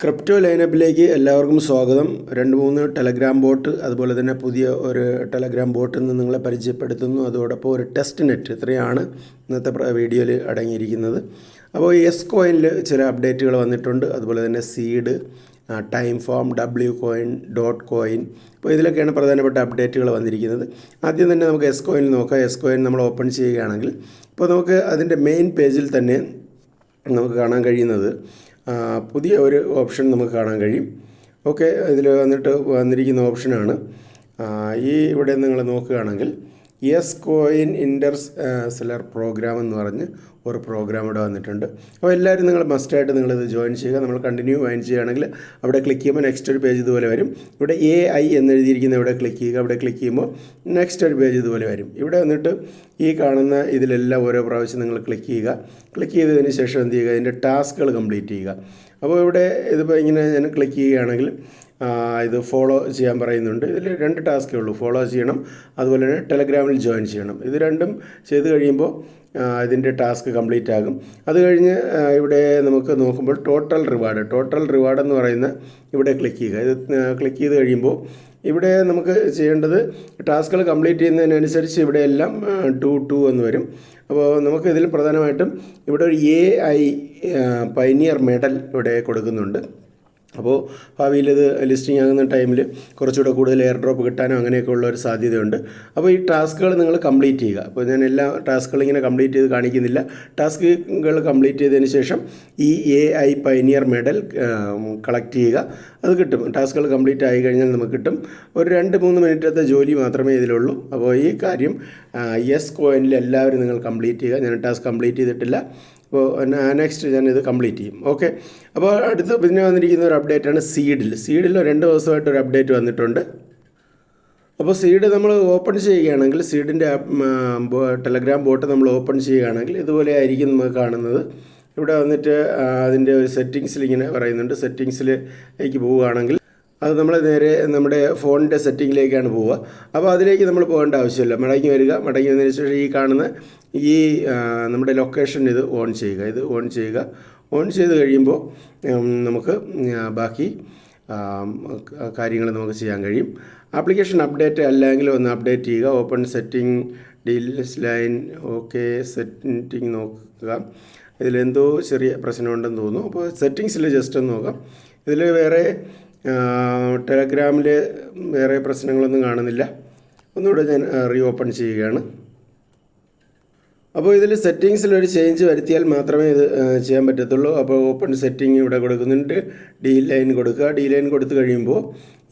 Crypto ലൈനപ്പിലേക്ക് എല്ലാവർക്കും സ്വാഗതം. രണ്ട് മൂന്ന് ടെലഗ്രാം ബോട്ട് അതുപോലെ തന്നെ പുതിയ ഒരു ടെലഗ്രാം ബോട്ടിൽ നിന്ന് നിങ്ങളെ പരിചയപ്പെടുത്തുന്നു. അതോടൊപ്പം ഒരു ടെസ്റ്റ് നെറ്റ് ഇത്രയാണ് ഇന്നത്തെ വീഡിയോയിൽ അടങ്ങിയിരിക്കുന്നത്. അപ്പോൾ എസ് കോയിനിൽ ചില അപ്ഡേറ്റുകൾ വന്നിട്ടുണ്ട്. അതുപോലെ തന്നെ seed time farm W coin dot coin അപ്പോൾ ഇതിലൊക്കെയാണ് പ്രധാനപ്പെട്ട അപ്ഡേറ്റുകൾ വന്നിരിക്കുന്നത്. ആദ്യം തന്നെ നമുക്ക് എസ് കോയിൻ നോക്കാം. എസ് കോയിൻ നമ്മൾ ഓപ്പൺ ചെയ്യുകയാണെങ്കിൽ ഇപ്പോൾ നമുക്ക് അതിന്റെ മെയിൻ പേജിൽ തന്നെ നമുക്ക് കാണാൻ കഴിയുന്നത് പുതിയ ഒരു ഓപ്ഷൻ നമുക്ക് കാണാൻ കഴിയും. ഓക്കെ ഇതിൽ വന്നിട്ട് വന്നിരിക്കുന്ന ഓപ്ഷനാണ്. ഈ ഇവിടെ നിങ്ങൾ നോക്കുകയാണെങ്കിൽ yes coin interstellar program എന്ന് പറഞ്ഞ് ഒരു പ്രോഗ്രാം ഇവിടെ വന്നിട്ടുണ്ട്. അപ്പോൾ എല്ലാവരും നിങ്ങൾ മസ്റ്റായിട്ട് നിങ്ങളിത് ജോയിൻ ചെയ്യുക. നമ്മൾ കണ്ടിന്യൂ ജോയിൻ ചെയ്യുകയാണെങ്കിൽ അവിടെ ക്ലിക്ക് ചെയ്യുമ്പോൾ നെക്സ്റ്റ് ഒരു പേജ് ഇതുപോലെ വരും. ഇവിടെ എ ഐ എന്നെഴുതിയിരിക്കുന്ന ഇവിടെ ക്ലിക്ക് ചെയ്യുക. അവിടെ ക്ലിക്ക് ചെയ്യുമ്പോൾ നെക്സ്റ്റ് ഒരു പേജ് ഇതുപോലെ വരും. ഇവിടെ വന്നിട്ട് ഈ കാണുന്ന ഇതിലെല്ലാം ഓരോ പ്രാവശ്യം നിങ്ങൾ ക്ലിക്ക് ചെയ്യുക. ക്ലിക്ക് ചെയ്തതിന് ശേഷം എന്ത് ചെയ്യുക? ഇതിന്റെ ടാസ്കുകൾ കംപ്ലീറ്റ് ചെയ്യുക. അപ്പോൾ ഇവിടെ ഇതിപ്പോൾ ഇങ്ങനെ ഞാൻ ക്ലിക്ക് ചെയ്യുകയാണെങ്കിൽ ഇത് ഫോളോ ചെയ്യാൻ പറയുന്നുണ്ട്. ഇതിൽ രണ്ട് ടാസ്കേ ഉള്ളൂ. ഫോളോ ചെയ്യണം. അതുപോലെ തന്നെ ടെലഗ്രാമിൽ ജോയിൻ ചെയ്യണം. ഇത് രണ്ടും ചെയ്ത് കഴിയുമ്പോൾ ഇതിന്റെ ടാസ്ക് കംപ്ലീറ്റ് ആകും. അത് കഴിഞ്ഞ് ഇവിടെ നമുക്ക് നോക്കുമ്പോൾ ടോട്ടൽ റിവാർഡ് ടോട്ടൽ റിവാർഡ് എന്ന് പറയുന്ന ഇവിടെ ക്ലിക്ക് ചെയ്യുക. ഇത് ക്ലിക്ക് ചെയ്ത് കഴിയുമ്പോൾ ഇവിടെ നമുക്ക് ചെയ്യേണ്ടത് ടാസ്കുകൾ കംപ്ലീറ്റ് ചെയ്യുന്നതിനനുസരിച്ച് ഇവിടെ എല്ലാം ടു ടു എന്ന് വരും. അപ്പോൾ നമുക്ക് ഇതിൽ പ്രധാനമായിട്ടും ഇവിടെ ഒരു എ ഐ പൈനിയർ മെഡൽ ഇവിടെ കൊടുക്കുന്നുണ്ട്. അപ്പോൾ ഭാവിയിൽ ഇത് ലിസ്റ്റിംഗ് ആകുന്ന ടൈമിൽ കുറച്ചുകൂടെ കൂടുതൽ എയർ ഡ്രോപ്പ് കിട്ടാനോ അങ്ങനെയൊക്കെ ഉള്ള ഒരു സാധ്യതയുണ്ട്. അപ്പോൾ ഈ ടാസ്കുകൾ നിങ്ങൾ കംപ്ലീറ്റ് ചെയ്യുക. അപ്പോൾ ഞാൻ എല്ലാ ടാസ്കുകളും ഇങ്ങനെ കംപ്ലീറ്റ് ചെയ്ത് കാണിക്കുന്നില്ല. ടാസ്കുകൾ കംപ്ലീറ്റ് ചെയ്തതിന് ശേഷം ഈ A I pioneer medal collect ചെയ്യുക. അത് കിട്ടും. ടാസ്കുകൾ കംപ്ലീറ്റ് ആയി കഴിഞ്ഞാൽ നമുക്ക് കിട്ടും. ഒരു രണ്ട് മൂന്ന് മിനിറ്റത്തെ ജോലി മാത്രമേ ഇതിലുള്ളൂ. അപ്പോൾ ഈ കാര്യം യെസ് കോയിനിൽ എല്ലാവരും നിങ്ങൾ കംപ്ലീറ്റ് ചെയ്യുക. ഞാൻ ടാസ്ക് കംപ്ലീറ്റ് ചെയ്തിട്ടില്ല. അപ്പോൾ നെക്സ്റ്റ് ഞാൻ ഇത് കംപ്ലീറ്റ് ചെയ്യും. ഓക്കെ അപ്പോൾ അടുത്ത് പിന്നെ വന്നിരിക്കുന്ന ഒരു അപ്ഡേറ്റ് ആണ് സീഡിൽ സീഡിൽ രണ്ട് ദിവസമായിട്ട് ഒരു അപ്ഡേറ്റ് വന്നിട്ടുണ്ട്. അപ്പോൾ സീഡ് നമ്മൾ ഓപ്പൺ ചെയ്യുകയാണെങ്കിൽ സീഡിന്റെ ടെലഗ്രാം ബോട്ട് നമ്മൾ ഓപ്പൺ ചെയ്യുകയാണെങ്കിൽ ഇതുപോലെ ആയിരിക്കും നമുക്ക് കാണുന്നത്. ഇവിടെ വന്നിട്ട് അതിന്റെ ഒരു സെറ്റിങ്സിൽ ഇങ്ങനെ പറയുന്നുണ്ട്. സെറ്റിങ്സിലേക്ക് പോവുകയാണെങ്കിൽ അത് നമ്മൾ നേരെ നമ്മുടെ ഫോണിന്റെ സെറ്റിങ്ങിലേക്കാണ് പോവുക. അപ്പോൾ അതിലേക്ക് നമ്മൾ പോകേണ്ട ആവശ്യമില്ല. മടങ്ങി വരിക. മടങ്ങി വന്നതിന് ശേഷം ഈ കാണുന്ന ഈ നമ്മുടെ ലൊക്കേഷൻ ഇത് ഓൺ ചെയ്യുക. ഇത് ഓൺ ചെയ്യുക. ഓൺ ചെയ്ത് കഴിയുമ്പോൾ നമുക്ക് ബാക്കി കാര്യങ്ങൾ നമുക്ക് ചെയ്യാൻ കഴിയും. ആപ്ലിക്കേഷൻ അപ്ഡേറ്റ് അല്ലെങ്കിൽ ഒന്ന് അപ്ഡേറ്റ് ചെയ്യുക. Open setting deals line okay setting നോക്കുക. ഇതിലെന്തോ ചെറിയ പ്രശ്നമുണ്ടെന്ന് തോന്നുന്നു. അപ്പോൾ സെറ്റിങ്സിൽ ജസ്റ്റ് ഒന്ന് നോക്കാം. ഇതിൽ വേറെ ടെലഗ്രാമിൽ വേറെ പ്രശ്നങ്ങളൊന്നും കാണുന്നില്ല. ഒന്നുകൂടെ ഞാൻ റീ ഓപ്പൺ ചെയ്യുകയാണ്. അപ്പോൾ ഇതിൽ സെറ്റിങ്സിൽ ഒരു ചേഞ്ച് വരുത്തിയാൽ മാത്രമേ ഇത് ചെയ്യാൻ പറ്റത്തുള്ളൂ. അപ്പോൾ ഓപ്പൺ സെറ്റിംഗ് ഇവിടെ കൊടുക്കുന്നുണ്ട്. ഡി ലൈൻ കൊടുക്കുക. ഡി ലൈൻ കൊടുത്തു കഴിയുമ്പോൾ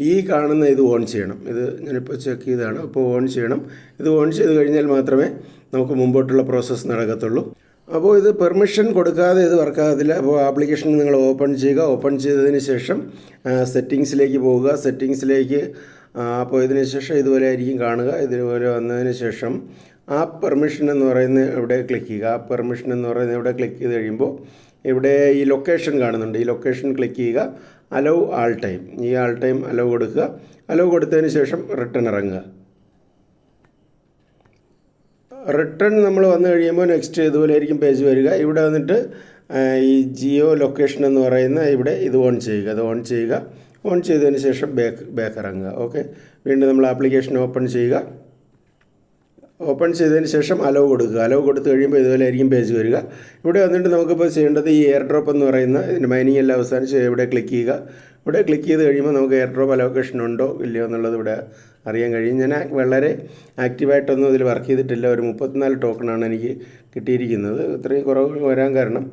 ഈ കാണുന്ന ഇത് ഓൺ ചെയ്യണം. ഇത് ഞാനിപ്പോൾ ചെക്ക് ചെയ്തതാണ്. അപ്പോൾ ഓൺ ചെയ്യണം. ഇത് ഓൺ ചെയ്ത് കഴിഞ്ഞാൽ മാത്രമേ നമുക്ക് മുമ്പോട്ടുള്ള പ്രോസസ്സ് നടക്കത്തുള്ളൂ. അപ്പോൾ ഇത് പെർമിഷൻ കൊടുക്കാതെ ഇത് വർക്ക് വർക്കാകത്തില്ല അപ്പോൾ ആപ്ലിക്കേഷൻ നിങ്ങൾ ഓപ്പൺ ചെയ്യുക. ഓപ്പൺ ചെയ്തതിന് ശേഷം സെറ്റിങ്സിലേക്ക് പോവുക സെറ്റിങ്സിലേക്ക് അപ്പോൾ ഇതിന് ശേഷം ഇതുപോലെ ആയിരിക്കും കാണുക. ഇതുപോലെ വന്നതിന് ശേഷം ആ പെർമിഷൻ എന്ന് പറയുന്ന ഇവിടെ ക്ലിക്ക് ചെയ്യുക? ആ പെർമിഷൻ എന്ന് പറയുന്നത് ഇവിടെ ക്ലിക്ക് ചെയ്ത് കഴിയുമ്പോൾ ഇവിടെ ഈ ലൊക്കേഷൻ കാണുന്നുണ്ട്. ഈ ലൊക്കേഷൻ ക്ലിക്ക് ചെയ്യുക. അലോ ആൾ ടൈം ഈ ആൾ ടൈം അലോ കൊടുക്കുക. അലോ കൊടുത്തതിന് ശേഷം റിട്ടേൺ ഇറങ്ങുക. റിട്ടേൺ നമ്മൾ വന്നു കഴിയുമ്പോൾ നെക്സ്റ്റ് ഇതുപോലെ ആയിരിക്കും പേജ് വരിക. ഇവിടെ വന്നിട്ട് ഈ ജിയോ ലൊക്കേഷൻ എന്ന് പറയുന്ന ഇവിടെ ഇത് ഓൺ ചെയ്യുക. അത് ഓൺ ചെയ്യുക. ഓൺ ചെയ്തതിന് ശേഷം ബാക്ക് ബാക്ക് ഇറങ്ങുക. ഓക്കെ വീണ്ടും നമ്മൾ ആപ്ലിക്കേഷൻ ഓപ്പൺ ചെയ്യുക. ഓപ്പൺ ചെയ്തതിന് ശേഷം അലവ് കൊടുക്കുക. അലവ് കൊടുത്തു കഴിയുമ്പോൾ ഇതുപോലെ ആയിരിക്കും പേജ് വരിക. ഇവിടെ വന്നിട്ട് നമുക്കിപ്പോൾ ചെയ്യേണ്ടത് ഈ എയർ ഡ്രോപ്പ് എന്ന് പറയുന്ന ഇതിന്റെ മൈനിങ് എല്ലാം അവസാനിച്ച് ഇവിടെ ക്ലിക്ക് ചെയ്യുക. ഇവിടെ ക്ലിക്ക് ചെയ്ത് കഴിയുമ്പോൾ നമുക്ക് എയർ ഡ്രോപ്പ് അലോക്കേഷൻ ഉണ്ടോ ഇല്ലയോ എന്നുള്ളത് ഇവിടെ അറിയാൻ കഴിയും. ഞാൻ വളരെ ആക്റ്റീവായിട്ടൊന്നും ഇതിൽ വർക്ക് ചെയ്തിട്ടില്ല. ഒരു മുപ്പത്തിനാല് ടോക്കണാണ് എനിക്ക് കിട്ടിയിരിക്കുന്നത്. ഇത്രയും കുറവ് വരാൻ കാരണം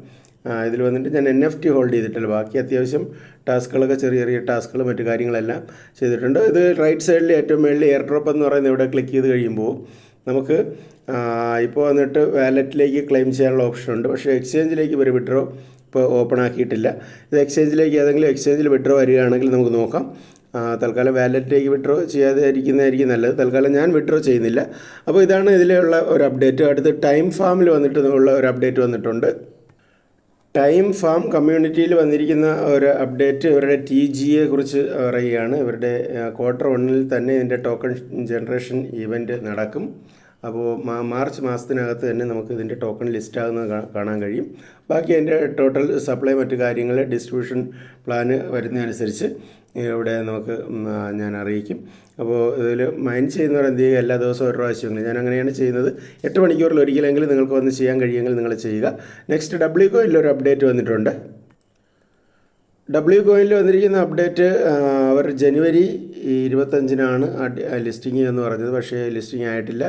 ഇതിൽ വന്നിട്ട് ഞാൻ എൻ എഫ് ടി ഹോൾഡ് ചെയ്തിട്ടില്ല. ബാക്കി അത്യാവശ്യം ടാസ്കുകളൊക്കെ ചെറിയ ചെറിയ ടാസ്കുകൾ മറ്റു കാര്യങ്ങളെല്ലാം ചെയ്തിട്ടുണ്ട്. ഇത് റൈറ്റ് സൈഡിൽ ഏറ്റവും മേളിൽ എയർ ഡ്രോപ്പ് എന്ന് പറയുന്നത് ഇവിടെ ക്ലിക്ക് ചെയ്ത് കഴിയുമ്പോൾ നമുക്ക് ഇപ്പോൾ വന്നിട്ട് വാലറ്റിലേക്ക് ക്ലെയിം ചെയ്യാനുള്ള ഓപ്ഷൻ ഉണ്ട്. പക്ഷേ എക്സ്ചേഞ്ചിലേക്ക് ഒരു വിഡ്രോ ഇപ്പോൾ ഓപ്പൺ ആക്കിയിട്ടില്ല. ഇത് എക്സ്ചേഞ്ചിലേക്ക് ഏതെങ്കിലും എക്സ്ചേഞ്ചിൽ വിഡ്രോ വരികയാണെങ്കിൽ നമുക്ക് നോക്കാം. തൽക്കാലം വാലറ്റിലേക്ക് വിഡ്രോ ചെയ്യാതെ ഇരിക്കുന്നതായിരിക്കും നല്ലത്. തൽക്കാലം ഞാൻ വിഡ്രോ ചെയ്യുന്നില്ല. അപ്പോൾ ഇതാണ് ഇതിലുള്ള ഒരു അപ്ഡേറ്റ്. അടുത്ത് ടൈം ഫാമിൽ വന്നിട്ട് ഉള്ള ഒരു അപ്ഡേറ്റ് വന്നിട്ടുണ്ട്. ടൈം ഫാം കമ്മ്യൂണിറ്റിയിൽ വന്നിരിക്കുന്ന ഒരു അപ്ഡേറ്റ് ഇവരുടെ ടി ജിയെ കുറിച്ച് പറയുകയാണ്. ഇവരുടെ ക്വാർട്ടർ വണ്ണിൽ തന്നെ ഇതിന്റെ ടോക്കൺ ജനറേഷൻ ഈവന്റ് നടക്കും. അപ്പോൾ മാർച്ച് മാസത്തിനകത്ത് തന്നെ നമുക്ക് ഇതിന്റെ ടോക്കൺ ലിസ്റ്റ് ആകുന്നത് കാണാൻ കഴിയും. ബാക്കി അതിന്റെ ടോട്ടൽ സപ്ലൈ മറ്റു കാര്യങ്ങൾ ഡിസ്ട്രിബ്യൂഷൻ പ്ലാന് വരുന്നതനുസരിച്ച് ഇവിടെ നമുക്ക് ഞാൻ അറിയിക്കും. അപ്പോൾ ഇതിൽ മൈൻ ചെയ്യുന്നവർ എന്ത് ചെയ്യുക? എല്ലാ ദിവസവും ഒരു പ്രാവശ്യമെങ്കിലും ഞാൻ അങ്ങനെയാണ് ചെയ്യുന്നത്. എട്ട് മണിക്കൂറിൽ ഒരിക്കലെങ്കിലും നിങ്ങൾക്ക് വന്ന് ചെയ്യാൻ കഴിയുമെങ്കിൽ നിങ്ങൾ ചെയ്യുക. നെക്സ്റ്റ് ഡബ്ല്യു കോയിലൊരു ഒരു അപ്ഡേറ്റ് വന്നിട്ടുണ്ട്. ഡബ്ല്യു കോയിനിൽ വന്നിരിക്കുന്ന അപ്ഡേറ്റ് അവർ ജനുവരി ഇരുപത്തഞ്ചിനാണ് ലിസ്റ്റിംഗ് എന്ന് പറഞ്ഞത്. പക്ഷേ ലിസ്റ്റിംഗ് ആയിട്ടില്ല.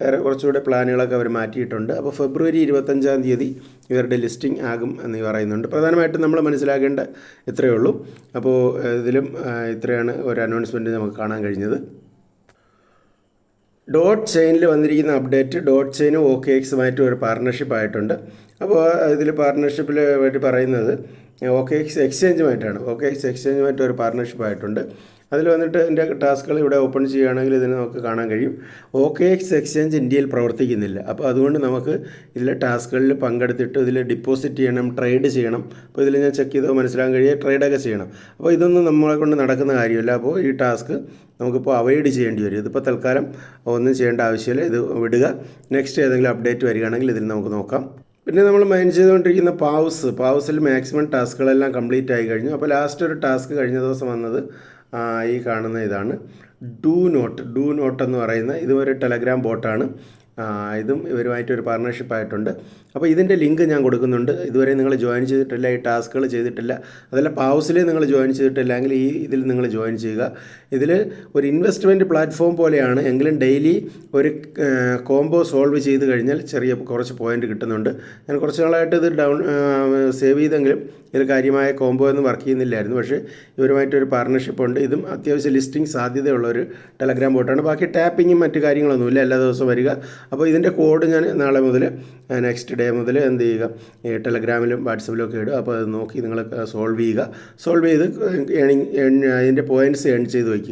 വേറെ കുറച്ചുകൂടെ പ്ലാനുകളൊക്കെ അവർ മാറ്റിയിട്ടുണ്ട്. അപ്പോൾ ഫെബ്രുവരി ഇരുപത്തഞ്ചാം തീയതി ഇവരുടെ ലിസ്റ്റിംഗ് ആകും എന്ന് പറയുന്നുണ്ട്. പ്രധാനമായിട്ടും നമ്മൾ മനസ്സിലാക്കേണ്ട ഇത്രയേ ഉള്ളൂ. അപ്പോൾ ഇതിലും ഇത്രയാണ് ഒരു അനൗൺസ്മെന്റ് നമുക്ക് കാണാൻ കഴിഞ്ഞത്. ഡോട്ട് ചെയിനിൽ വന്നിരിക്കുന്ന അപ്ഡേറ്റ് ഡോട്ട് ചെയിനും ഓക്കെ എക്സുമായിട്ട് ഒരു പാർട്ണർഷിപ്പ് ആയിട്ടുണ്ട്. അപ്പോൾ ഇതിൽ പാർട്ണർഷിപ്പിൽ വേണ്ടി പറയുന്നത് ഓക്കെ എക്സ് എക്സ്ചേഞ്ചുമായിട്ടാണ് ഓക്കെ എക്സ് എക്സ്ചേഞ്ചുമായിട്ട് ഒരു പാർട്ണർഷിപ്പ് ആയിട്ടുണ്ട്. അതിൽ വന്നിട്ട് എന്റെ ടാസ്കുകൾ ഇവിടെ ഓപ്പൺ ചെയ്യുകയാണെങ്കിൽ ഇതിന് നമുക്ക് കാണാൻ കഴിയും. ഓക്കെ എക്സ് എക്സ്ചേഞ്ച് ഇന്ത്യയിൽ പ്രവർത്തിക്കുന്നില്ല. അപ്പോൾ അതുകൊണ്ട് നമുക്ക് ഇതിലെ ടാസ്കുകളിൽ പങ്കെടുത്തിട്ട് ഇതിൽ ഡിപ്പോസിറ്റ് ചെയ്യണം ട്രേഡ് ചെയ്യണം. അപ്പോൾ ഇതിൽ ഞാൻ ചെക്ക് ചെയ്തോ മനസ്സിലാക്കാൻ കഴിയുക ട്രേഡൊക്കെ ചെയ്യണം. അപ്പോൾ ഇതൊന്നും നമ്മളെ കൊണ്ട് നടക്കുന്ന കാര്യമല്ല. അപ്പോൾ ഈ ടാസ്ക് നമുക്കിപ്പോൾ അവോയ്ഡ് ചെയ്യേണ്ടി വരും. ഇതിപ്പോൾ തൽക്കാലം ഒന്നും ചെയ്യേണ്ട ആവശ്യമില്ല. ഇത് വിടുക. നെക്സ്റ്റ് ഏതെങ്കിലും അപ്ഡേറ്റ് വരികയാണെങ്കിൽ ഇതിൽ നമുക്ക് നോക്കാം. പിന്നെ നമ്മൾ മൈൻ ചെയ്തുകൊണ്ടിരിക്കുന്ന പാവ്സ്. പാവ്സിൽ മാക്സിമം ടാസ്കുകളെല്ലാം കംപ്ലീറ്റ് ആയി കഴിഞ്ഞു. അപ്പോൾ ലാസ്റ്റ് ഒരു ടാസ്ക് കഴിഞ്ഞ ദിവസം വന്നത് ഈ കാണുന്ന ഇതാണ്. ഡു നോട്ട് ഡു നോട്ട് എന്ന് പറയുന്ന ഇതും ഒരു ടെലഗ്രാം ബോട്ടാണ് ഇതും ഇവരുമായിട്ട് ഒരു പാർട്ണർഷിപ്പ് ആയിട്ടുണ്ട്. അപ്പോൾ ഇതിന്റെ ലിങ്ക് ഞാൻ കൊടുക്കുന്നുണ്ട്. ഇതുവരെ നിങ്ങൾ ജോയിൻ ചെയ്തിട്ടില്ല ഈ ടാസ്കുകൾ ചെയ്തിട്ടില്ല അതല്ല പാവസിലേ നിങ്ങൾ ജോയിൻ ചെയ്തിട്ടില്ല എങ്കിൽ ഈ ഇതിൽ നിങ്ങൾ ജോയിൻ ചെയ്യുക. ഇതിൽ ഒരു ഇൻവെസ്റ്റ്മെന്റ് പ്ലാറ്റ്ഫോം പോലെയാണ്. എങ്കിലും ഡെയിലി ഒരു കോംബോ സോൾവ് ചെയ്ത് കഴിഞ്ഞാൽ ചെറിയ കുറച്ച് പോയിന്റ് കിട്ടുന്നുണ്ട്. ഞാൻ കുറച്ച് നാളായിട്ട് ഇത് ഡൗൺ സേവ് ചെയ്തെങ്കിലും ഇതിൽ കാര്യമായ കോംബോ ഒന്നും വർക്ക് ചെയ്യുന്നില്ലായിരുന്നു. പക്ഷേ ഇവരുമായിട്ടൊരു പാർട്ണർഷിപ്പ് ഉണ്ട്. ഇതും അത്യാവശ്യം ലിസ്റ്റിംഗ് സാധ്യതയുള്ള ഒരു ടെലഗ്രാം ബോട്ടാണ് ബാക്കി ടാപ്പിങ്ങും മറ്റു കാര്യങ്ങളൊന്നുമില്ല. എല്ലാ ദിവസവും വരിക. അപ്പോൾ ഇതിന്റെ കോഡ് ഞാൻ നാളെ മുതൽ നെക്സ്റ്റ് ഡേ മുതൽ എന്ത് ചെയ്യുക? ടെലഗ്രാമിലും വാട്സപ്പിലും ഒക്കെ ഇടും അപ്പോൾ അത് നോക്കി നിങ്ങൾ സോൾവ് ചെയ്യുക. സോൾവ് ചെയ്ത് ഏണിങ് അതിന്റെ പോയിന്റ്സ് ഏൺ ചെയ്ത് വയ്ക്കുക.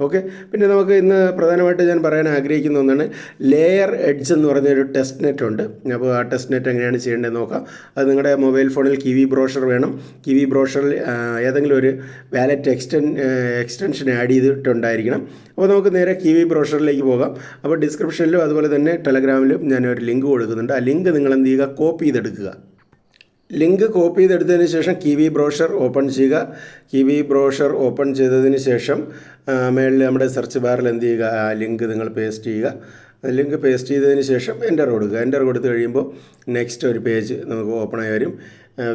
ഓക്കെ പിന്നെ നമുക്ക് ഇന്ന് പ്രധാനമായിട്ട് ഞാൻ പറയാൻ ആഗ്രഹിക്കുന്ന ഒന്നാണ് ലെയർ എഡ്ജ് എന്ന് പറഞ്ഞൊരു ടെസ്റ്റ് നെറ്റ് ഉണ്ട്. അപ്പോൾ ആ ടെസ്റ്റ് നെറ്റ് എങ്ങനെയാണ് ചെയ്യേണ്ടത് നോക്കാം. അത് നിങ്ങളുടെ മൊബൈൽ ഫോണിൽ കിവി ബ്രോഷർ വേണം. കിവി ബ്രോഷറിൽ ഏതെങ്കിലും ഒരു വാലറ്റ് എക്സ്റ്റൻ എക്സ്റ്റൻഷൻ ആഡ് ചെയ്തിട്ടുണ്ടായിരിക്കണം. അപ്പോൾ നമുക്ക് നേരെ കിവി ബ്രോഷറിലേക്ക് പോകാം. അപ്പോൾ ഡിസ്ക്രിപ്ഷനിലും അതുപോലെ തന്നെ ടെലഗ്രാമിലും ഞാൻ ഒരു ലിങ്ക് കൊടുക്കുന്നുണ്ട്. ആ ലിങ്ക് നിങ്ങൾ എന്ത് ചെയ്യുക? കോപ്പി ചെയ്തെടുക്കുക. ലിങ്ക് കോപ്പി ചെയ്തെടുത്തതിന് ശേഷം കിവി ബ്രോഷർ ഓപ്പൺ ചെയ്യുക. കിവി ബ്രോഷർ ഓപ്പൺ ചെയ്തതിന് ശേഷം മേളിൽ നമ്മുടെ സെർച്ച് ബാറിൽ എന്ത് ചെയ്യുക? ആ ലിങ്ക് നിങ്ങൾ പേസ്റ്റ് ചെയ്യുക. ലിങ്ക് പേസ്റ്റ് ചെയ്തതിന് ശേഷം എന്റർ കൊടുക്കുക എന്റർ കൊടുത്തു കഴിയുമ്പോൾ നെക്സ്റ്റ് ഒരു പേജ് നമുക്ക് ഓപ്പൺ ആയി വരും.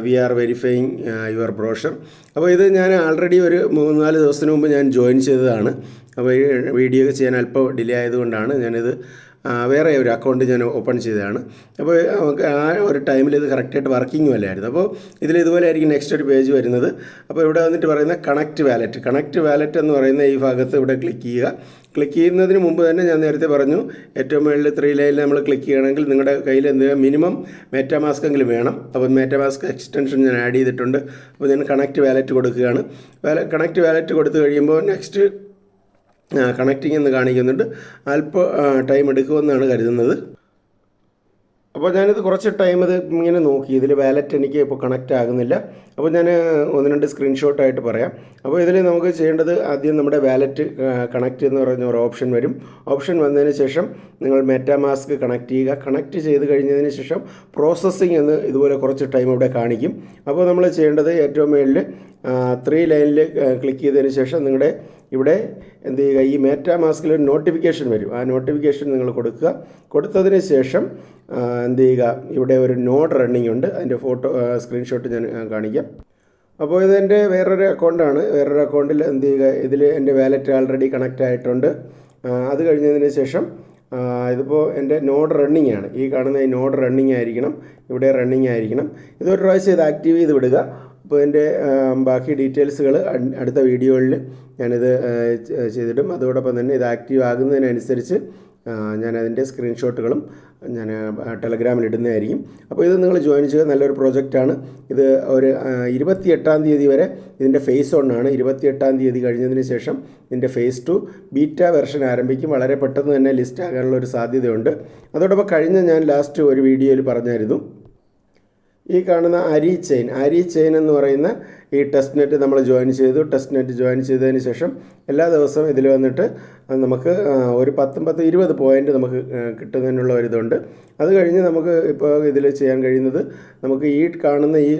We are verifying your browser അപ്പോൾ ഇത് ഞാൻ ആൾറെഡി ഒരു മൂന്ന് നാല് ദിവസത്തിന് മുമ്പ് ഞാൻ ജോയിൻ ചെയ്തതാണ്. അപ്പോൾ ഈ വീഡിയോ ചെയ്യാൻ അല്പം ഡിലേ ആയതുകൊണ്ടാണ് ഞാനിത് വേറെ ഒരു അക്കൗണ്ട് ഞാൻ ഓപ്പൺ ചെയ്തതാണ്. അപ്പോൾ ആ ഒരു ടൈമിൽ ഇത് കറക്റ്റായിട്ട് വർക്കിംഗും അല്ലായിരുന്നു. അപ്പോൾ ഇതിൽ ഇതുപോലെ ആയിരിക്കും നെക്സ്റ്റ് ഒരു പേജ് വരുന്നത്. അപ്പോൾ ഇവിടെ വന്നിട്ട് പറയുന്ന കണക്റ്റ് വാലറ്റ് കണക്റ്റ് വാലറ്റ് എന്ന് പറയുന്ന ഈ ഭാഗത്ത് ഇവിടെ ക്ലിക്ക് ചെയ്യുക. ക്ലിക്ക് ചെയ്യുന്നതിന് മുമ്പ് തന്നെ ഞാൻ നേരത്തെ പറഞ്ഞു ഏറ്റവും മുകളിൽ ത്രീ ലൈനിൽ നമ്മൾ ക്ലിക്ക് ചെയ്യണമെങ്കിൽ നിങ്ങളുടെ കയ്യിൽ എന്തെങ്കിലും മിനിമം മെറ്റാമാസ്ക് എങ്കിലും വേണം. അപ്പോൾ മെറ്റാമാസ്ക് എക്സ്റ്റൻഷൻ ഞാൻ ആഡ് ചെയ്തിട്ടുണ്ട്. അപ്പോൾ ഞാൻ കണക്റ്റ് വാലറ്റ് കൊടുക്കുകയാണ്. വാല കണക്റ്റ് വാലറ്റ് കൊടുത്തു കഴിയുമ്പോൾ നെക്സ്റ്റ് കണക്റ്റിംഗ് എന്ന് കാണിക്കുന്നുണ്ട്. അല്പ ടൈം എടുക്കുമെന്നാണ് കരുതുന്നത്. അപ്പോൾ ഞാനിത് കുറച്ച് ടൈം ഇത് ഇങ്ങനെ നോക്കി. ഇതിൽ വാലറ്റ് എനിക്ക് ഇപ്പോൾ കണക്റ്റ് ആകുന്നില്ല. അപ്പോൾ ഞാൻ ഒന്ന് രണ്ട് സ്ക്രീൻഷോട്ടായിട്ട് പറയാം. അപ്പോൾ ഇതിൽ നമുക്ക് ചെയ്യേണ്ടത് ആദ്യം നമ്മുടെ വാലറ്റ് കണക്റ്റ് എന്ന് പറയുന്ന ഒരു ഓപ്ഷൻ വരും. ഓപ്ഷൻ വന്നതിന് ശേഷം നിങ്ങൾ മെറ്റാമാസ്ക് കണക്ട് ചെയ്യുക. കണക്ട് ചെയ്ത് കഴിഞ്ഞതിന് ശേഷം പ്രോസസ്സിംഗ് എന്ന് ഇതുപോലെ കുറച്ച് ടൈം ഇവിടെ കാണിക്കും. അപ്പോൾ നമ്മൾ ചെയ്യേണ്ടത് ഏറ്റവും മുകളിൽ ത്രീ ലൈനിൽ ക്ലിക്ക് ചെയ്തതിന് ശേഷം നിങ്ങളുടെ ഇവിടെ എന്ത് ചെയ്യുക? ഈ മേറ്റാ മാസ്കിൽ ഒരു നോട്ടിഫിക്കേഷൻ വരും. ആ നോട്ടിഫിക്കേഷൻ നിങ്ങൾ കൊടുക്കുക. കൊടുത്തതിന് ശേഷം എന്ത് ചെയ്യുക? ഇവിടെ ഒരു നോഡ് റണ്ണിങ് ഉണ്ട്. അതിന്റെ ഫോട്ടോ സ്ക്രീൻഷോട്ട് ഞാൻ കാണിക്കാം. അപ്പോൾ ഇത് എന്റെ വേറൊരു അക്കൗണ്ടാണ് വേറൊരു അക്കൗണ്ടിൽ എന്ത് ചെയ്യുക? ഇതിൽ എന്റെ വാലറ്റ് ആൾറെഡി കണക്റ്റ് ആയിട്ടുണ്ട്. അത് കഴിഞ്ഞതിന് ശേഷം ഇതിപ്പോൾ എന്റെ നോഡ് റണ്ണിങ് ആണ്. ഈ കാണുന്ന ഈ നോഡ് റണ്ണിങ് ആയിരിക്കണം. ഇവിടെ റണ്ണിങ് ആയിരിക്കണം. ഇതൊരു പ്രാവശ്യം ഇത് ആക്റ്റീവ് ചെയ്ത് വിടുക. അപ്പോൾ ഇതിന്റെ ബാക്കി ഡീറ്റെയിൽസുകൾ അടുത്ത വീഡിയോയിൽ ഞാനിത് ചെയ്തിടും. അതോടൊപ്പം തന്നെ ഇത് ആക്റ്റീവ് ആകുന്നതിനനുസരിച്ച് ഞാനതിന്റെ സ്ക്രീൻഷോട്ടുകളും ഞാൻ ടെലഗ്രാമിൽ ഇടുന്നതായിരിക്കും. അപ്പോൾ ഇത് നിങ്ങൾ ജോയിൻ ചെയ്യുക. നല്ലൊരു പ്രോജക്റ്റാണ്. ഇത് ഒരു ഇരുപത്തി എട്ടാം തീയതി വരെ ഇതിന്റെ ഫേസ് ഒന്നാണ് ഇരുപത്തി എട്ടാം തീയതി കഴിഞ്ഞതിന് ശേഷം ഇതിന്റെ ഫേസ് ടു ബീറ്റ വെർഷൻ ആരംഭിക്കും. വളരെ പെട്ടെന്ന് തന്നെ ലിസ്റ്റ് ആകാനുള്ള ഒരു സാധ്യതയുണ്ട്. അതോടൊപ്പം കഴിഞ്ഞ ഞാൻ ലാസ്റ്റ് ഒരു വീഡിയോയിൽ പറഞ്ഞായിരുന്നു. ഈ കാണുന്ന അരി ചെയിൻ അരി ചെയിൻ എന്ന് പറയുന്ന ഈ ടെസ്റ്റ് നെറ്റ് നമ്മൾ ജോയിൻ ചെയ്തു. ടെസ്റ്റ് നെറ്റ് ജോയിൻ ചെയ്തതിന് ശേഷം എല്ലാ ദിവസവും ഇതിൽ വന്നിട്ട് നമുക്ക് ഒരു പത്തും പത്ത് ഇരുപത് പോയിന്റ് നമുക്ക് കിട്ടുന്നതിനുള്ള ഒരിതുണ്ട് അത് കഴിഞ്ഞ് നമുക്ക് ഇപ്പോൾ ഇതിൽ ചെയ്യാൻ കഴിയുന്നത് നമുക്ക് ഈ കാണുന്ന ഈ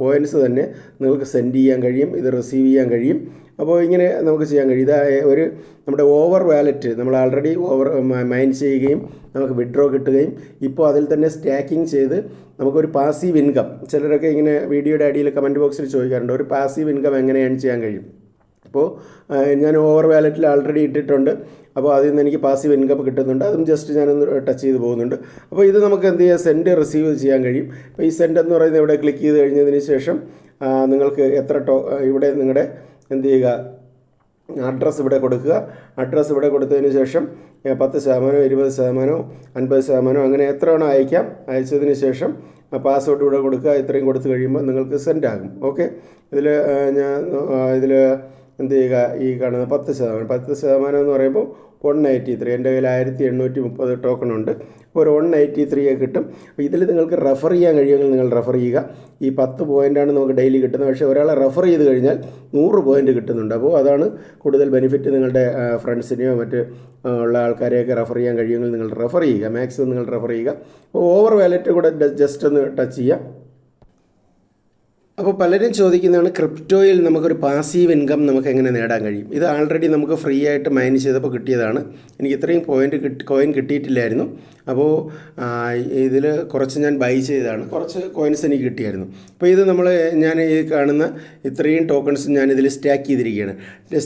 പോയിന്റ്സ് തന്നെ നിങ്ങൾക്ക് സെൻഡ് ചെയ്യാൻ കഴിയും. ഇത് റിസീവ് ചെയ്യാൻ കഴിയും. അപ്പോൾ ഇങ്ങനെ നമുക്ക് ചെയ്യാൻ കഴിയും. ഇത് ഒരു നമ്മുടെ ഓവർ വാലറ്റ് നമ്മൾ ആൾറെഡി ഓവർ മൈൻ ചെയ്യുകയും നമുക്ക് വിഡ്രോ കിട്ടുകയും ഇപ്പോൾ അതിൽ തന്നെ സ്റ്റാക്കിംഗ് ചെയ്ത് നമുക്കൊരു പാസീവ് ഇൻകം ചിലരൊക്കെ ഇങ്ങനെ വീഡിയോയുടെ അടിയിൽ കമന്റ് ബോക്സിൽ ചോദിക്കാറുണ്ട് ഒരു പാസീവ് ഇൻകം എങ്ങനെയാണ് ചെയ്യാൻ കഴിയും? അപ്പോൾ ഞാൻ ഓവർ വാലറ്റിൽ ആൾറെഡി ഇട്ടിട്ടുണ്ട്. അപ്പോൾ അതിൽ നിന്ന് എനിക്ക് പാസീവ് ഇൻകം കിട്ടുന്നുണ്ട്. അതും ജസ്റ്റ് ഞാനൊന്ന് ടച്ച് ചെയ്ത് പോകുന്നുണ്ട്. അപ്പോൾ ഇത് നമുക്ക് എന്ത് ചെയ്യാം? സെൻഡ് റിസീവ് ചെയ്യാൻ കഴിയും. അപ്പോൾ ഈ സെൻഡ് എന്ന് പറയുന്നത് ഇവിടെ ക്ലിക്ക് ചെയ്ത് കഴിഞ്ഞതിന് ശേഷം നിങ്ങൾക്ക് എത്ര ടോ ഇവിടെ നിങ്ങളുടെ എന്ത് ചെയ്യുക? അഡ്രസ്സ് ഇവിടെ കൊടുക്കുക. അഡ്രസ്സ് ഇവിടെ കൊടുത്തതിന് ശേഷം പത്ത് ശതമാനമോ ഇരുപത് ശതമാനമോ അൻപത് ശതമാനമോ അങ്ങനെ എത്ര അയക്കാം അയച്ചതിന് ശേഷം പാസ്വേഡ് ഇവിടെ കൊടുക്കുക ഇത്രയും കൊടുത്തു കഴിയുമ്പോൾ നിങ്ങൾക്ക് സെൻഡ് ആകും. ഓക്കെ ഇതിൽ ഞാൻ ഇതിൽ എന്ത് ചെയ്യുക? ഈ കാണുന്ന പത്ത് ശതമാനം. പത്ത് ശതമാനം എന്ന് പറയുമ്പോൾ വൺ എയ്റ്റി ത്രീ എന്റെ കയ്യിൽ ആയിരത്തി എണ്ണൂറ്റി മുപ്പത് ടോക്കൺ ഉണ്ട് ഒരു വൺ എയ്റ്റി ത്രീയെ കിട്ടും. അപ്പോൾ ഇതിൽ നിങ്ങൾക്ക് റെഫർ ചെയ്യാൻ കഴിയുമെങ്കിൽ നിങ്ങൾ റെഫർ ചെയ്യുക. ഈ പത്ത് പോയിന്റാണ് നമുക്ക് ഡെയിലി കിട്ടുന്നത്. പക്ഷേ ഒരാളെ റെഫർ ചെയ്ത് കഴിഞ്ഞാൽ നൂറ് പോയിന്റ് കിട്ടുന്നുണ്ട്. അപ്പോൾ അതാണ് കൂടുതൽ ബെനിഫിറ്റ് നിങ്ങളുടെ ഫ്രണ്ട്സിനെയോ മറ്റ് ഉള്ള ആൾക്കാരെയൊക്കെ റെഫർ ചെയ്യാൻ കഴിയുമെങ്കിൽ നിങ്ങൾ റെഫർ ചെയ്യുക. മാക്സിമം നിങ്ങൾ റെഫർ ചെയ്യുക. അപ്പോൾ ഓവർ വാലറ്റ് കൂടെ ജസ്റ്റ് ഒന്ന് ടച്ച് ചെയ്യാം അപ്പോൾ പലരും ചോദിക്കുന്നതാണ് ക്രിപ്റ്റോയിൽ നമുക്കൊരു പാസീവ് ഇൻകം നമുക്ക് എങ്ങനെ നേടാൻ കഴിയും. ഇത് ആൾറെഡി നമുക്ക് ഫ്രീ ആയിട്ട് മൈൻ ചെയ്തപ്പോൾ കിട്ടിയതാണ്. എനിക്ക് ഇത്രയും പോയിന്റ് കിട്ടി കോയിൻ കിട്ടിയിട്ടില്ലായിരുന്നു. അപ്പോൾ ഇതിൽ കുറച്ച് ഞാൻ ബൈ ചെയ്തതാണ്. കുറച്ച് കോയിൻസ് എനിക്ക് കിട്ടിയായിരുന്നു. അപ്പോൾ ഇത് നമ്മൾ ഞാൻ ഈ കാണുന്ന ഇത്രയും ടോക്കൺസ് ഞാൻ ഇതിൽ സ്റ്റാക്ക് ചെയ്തിരിക്കുകയാണ്.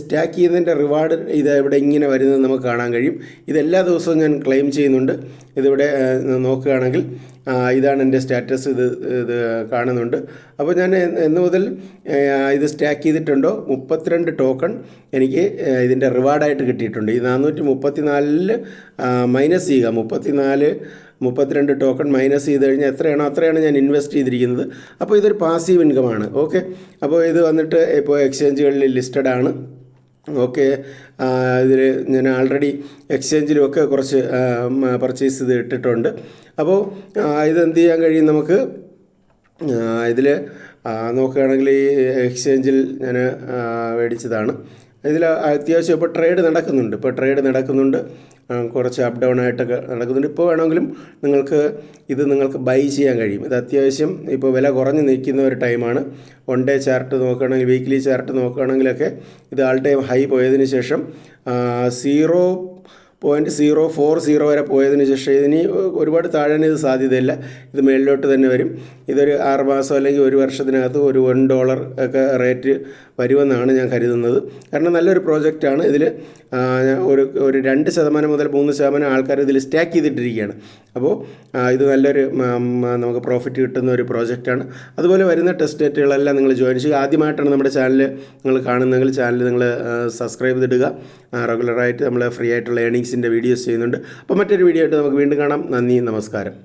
സ്റ്റാക്ക് ചെയ്തതിന്റെ റിവാർഡ് ഇത് ഇവിടെ ഇങ്ങനെ വരുന്നത് നമുക്ക് കാണാൻ കഴിയും. ഇതെല്ലാ ദിവസവും ഞാൻ ക്ലെയിം ചെയ്യുന്നുണ്ട്. ഇതിവിടെ നോക്കുകയാണെങ്കിൽ ഇതാണ് എന്റെ സ്റ്റാറ്റസ് ഇത് ഇത് കാണുന്നുണ്ട്. അപ്പോൾ ഞാൻ എന്ന് മുതൽ ഇത് സ്റ്റാക്ക് ചെയ്തിട്ടുണ്ടോ? മുപ്പത്തിരണ്ട് ടോക്കൺ എനിക്ക് ഇതിന്റെ റിവാർഡായിട്ട് കിട്ടിയിട്ടുണ്ട്. ഈ നാനൂറ്റി മുപ്പത്തി നാലിൽ മൈനസ് ചെയ്യുക. മുപ്പത്തിനാല് മുപ്പത്തിരണ്ട് ടോക്കൺ മൈനസ് ചെയ്ത് കഴിഞ്ഞാൽ എത്രയാണോ അത്രയാണ് ഞാൻ ഇൻവെസ്റ്റ് ചെയ്തിരിക്കുന്നത്. അപ്പോൾ ഇതൊരു പാസീവ് ഇൻകമാണ് ഓക്കെ അപ്പോൾ ഇത് വന്നിട്ട് ഇപ്പോൾ എക്സ്ചേഞ്ചുകളിൽ ലിസ്റ്റഡ് ആണ്. ഓക്കെ ഇതിൽ ഞാൻ ആൾറെഡി എക്സ്ചേഞ്ചിലുമൊക്കെ കുറച്ച് പർച്ചേസ് ചെയ്ത് ഇട്ടിട്ടുണ്ട്. അപ്പോൾ ഇതെന്ത് ചെയ്യാൻ കഴിയും നമുക്ക്? ഇതിൽ നോക്കുകയാണെങ്കിൽ ഈ എക്സ്ചേഞ്ചിൽ ഞാൻ മേടിച്ചതാണ്. ഇതിൽ അത്യാവശ്യം ഇപ്പോൾ ട്രേഡ് നടക്കുന്നുണ്ട്. ഇപ്പോൾ ട്രേഡ് നടക്കുന്നുണ്ട്. കുറച്ച് അപ് ഡൗൺ ആയിട്ടൊക്കെ നടക്കുന്നുണ്ട്. ഇപ്പോൾ വേണമെങ്കിലും നിങ്ങൾക്ക് ഇത് നിങ്ങൾക്ക് ബൈ ചെയ്യാൻ കഴിയും. ഇത് അത്യാവശ്യം ഇപ്പോൾ വില കുറഞ്ഞ് നിൽക്കുന്ന ഒരു ടൈമാണ് വൺ ഡേ ചാർട്ട് നോക്കുകയാണെങ്കിൽ വീക്ക്ലി ചാർട്ട് നോക്കുകയാണെങ്കിലൊക്കെ ഇത് ആൾ ടൈം ഹൈ പോയതിന് ശേഷം zero point zero four zero വരെ പോയതിന് ശേഷം ഇനി ഒരുപാട് താഴാൻ ഇത് സാധ്യതയില്ല. ഇത് മേളിലോട്ട് തന്നെ വരും. ഇതൊരു ആറ് മാസം അല്ലെങ്കിൽ ഒരു വർഷത്തിനകത്ത് ഒരു വൺ ഡോളർ ഒക്കെ റേറ്റ് വരുമെന്നാണ് ഞാൻ കരുതുന്നത്. കാരണം നല്ലൊരു പ്രോജക്റ്റാണ് ഇതിൽ ഒരു ഒരു രണ്ട് ശതമാനം മുതൽ മൂന്ന് ശതമാനം ആൾക്കാർ ഇതിൽ സ്റ്റാക്ക് ചെയ്തിട്ടിരിക്കുകയാണ്. അപ്പോൾ ഇത് നല്ലൊരു നമുക്ക് പ്രോഫിറ്റ് കിട്ടുന്ന ഒരു പ്രോജക്റ്റാണ് അതുപോലെ വരുന്ന ടെസ്റ്റ് ഡേറ്റുകളെല്ലാം നിങ്ങൾ ജോയിൻ ചെയ്യുക. ആദ്യമായിട്ടാണ് നമ്മുടെ ചാനൽ നിങ്ങൾ കാണുന്നതെങ്കിൽ ചാനൽ നിങ്ങൾ സബ്സ്ക്രൈബ് ചെയ്തിടുക. റെഗുലറായിട്ട് നമ്മൾ ഫ്രീ ആയിട്ടുള്ള ഏണിങ്സിന്റെ വീഡിയോസ് ചെയ്യുന്നുണ്ട്. അപ്പോൾ മറ്റൊരു വീഡിയോ ആയിട്ട് നമുക്ക് വീണ്ടും കാണാം. നന്ദി നമസ്കാരം.